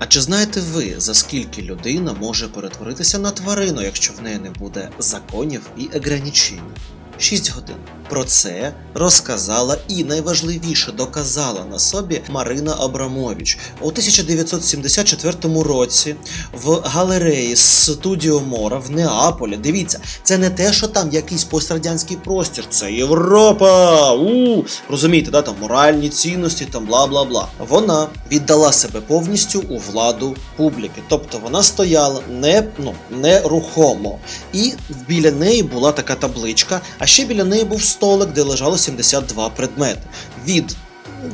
А чи знаєте ви, за скільки людина може перетворитися на тварину, якщо в неї не буде законів і ограничень? 6 годин. Про це розказала і найважливіше доказала на собі Марина Абрамович у 1974 році в галереї студіо Мора в Неаполі. Дивіться, це не те, що там якийсь пострадянський простір, це Європа. У розумієте, да, там моральні цінності, там бла бла бла. Вона віддала себе повністю у владу публіки, тобто вона стояла не, ну, нерухомо. І біля неї була така табличка, а ще біля неї був столик, де лежало 72 предмети. Від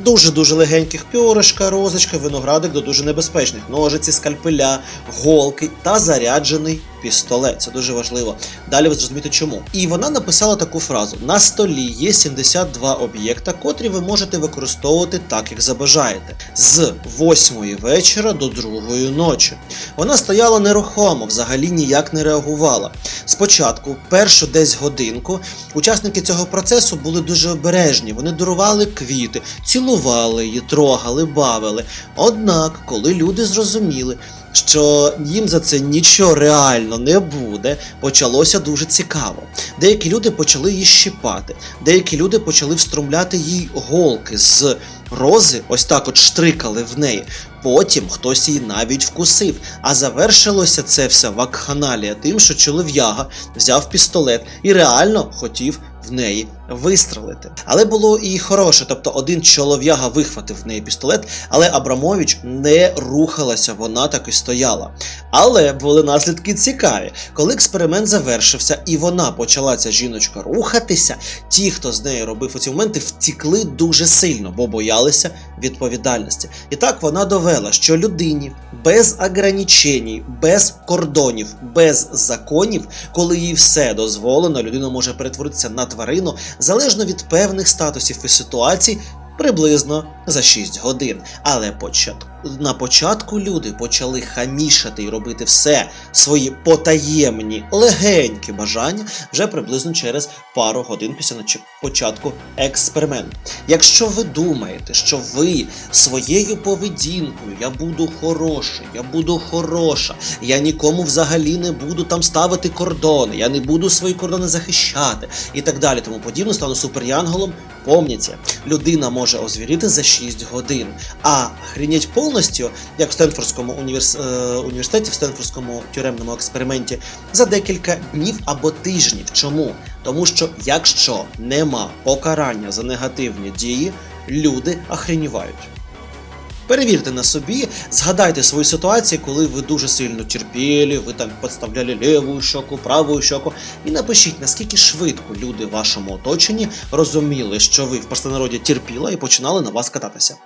дуже-дуже легеньких пьоришка, розочка, виноградик до дуже небезпечних ножиці, скальпеля, голки та заряджений пістолет. Це дуже важливо. Далі ви зрозумієте чому. І вона написала таку фразу: на столі є 72 об'єкта, котрі ви можете використовувати так, як забажаєте, з 8 вечора до 2 ночі. Вона стояла нерухомо, взагалі ніяк не реагувала. Спочатку, першу десь годинку, учасники цього процесу були дуже обережні. Вони дарували квіти, цілували її, трогали, бавили. Однак, коли люди зрозуміли, що їм за це нічого реально не буде, почалося дуже цікаво. Деякі люди почали її щипати, деякі люди почали встромляти їй голки з рози, ось так от штрикали в неї. Потім хтось її навіть вкусив. А завершилося це все вакханалія тим, що чолов'яга взяв пістолет і реально хотів в неї вистрелити. Але було і хороше, тобто один чолов'яга вихватив в неї пістолет, але Абрамович не рухалася, вона так і стояла. Але були наслідки цікаві. Коли експеримент завершився і вона почала ця жіночка рухатися, ті, хто з нею робив у ці моменти, втікли дуже сильно, бо боялися відповідальності. І так вона довела, що людині без ограничень, без кордонів, без законів, коли їй все дозволено, людина може перетворитися на тварину залежно від певних статусів і ситуацій. Приблизно за 6 годин. Але почат... на початку люди почали хамішати і робити все свої потаємні, легенькі бажання вже приблизно через пару годин після початку експерименту. Якщо ви думаєте, що ви своєю поведінкою я буду хороший, я буду хороша, я нікому взагалі не буду там ставити кордони, я не буду свої кордони захищати і так далі, тому подібне, стану суперянголом. Помніться, людина може озвіріти за 6 годин, а хрінять повністю, як в Стенфордському універс... е, університеті, в Стенфордському тюремному експерименті, за декілька днів або тижнів. Чому? Тому що якщо нема покарання за негативні дії, люди охренівають. Перевірте на собі, згадайте свої ситуації, коли ви дуже сильно терпіли, ви там підставляли ліву щоку, праву щоку, і напишіть, наскільки швидко люди в вашому оточенні розуміли, що ви в простонароді терпіла і починали на вас кататися.